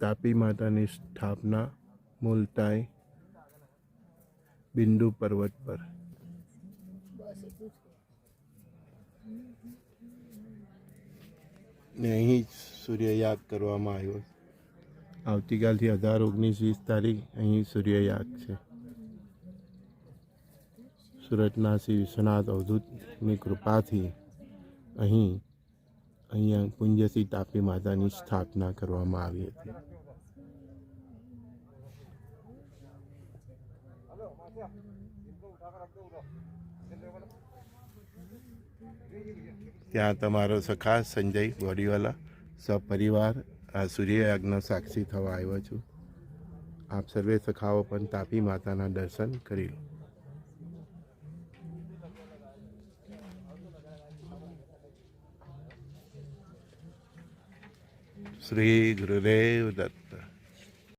તાપી માતાની સ્થાપના મુલતાઈ બિંદુ પર્વત પર. ને અહીં જ સૂર્યયાગ કરવામાં આવ્યો આવતીકાલથી અઢાર ઓગણીસ વીસ તારીખ અહીં સૂર્યયાગ છે. સુરતના શ્રી વિશ્વનાથ અવધૂતની કૃપાથી અહીં અહીંયા પુંજસી તાપી માતાની સ્થાપના કરવામાં આવી હતી. ત્યાં તમારો સખા સંજય બોડીવાલા સપરિવાર, આ સૂર્યયાગનો સાક્ષી થવા આવ્યો છું. આપ સર્વે સખાઓ પણ તાપી માતાના દર્શન કરી લો. શ્રી ગુરુદેવ દત્ત.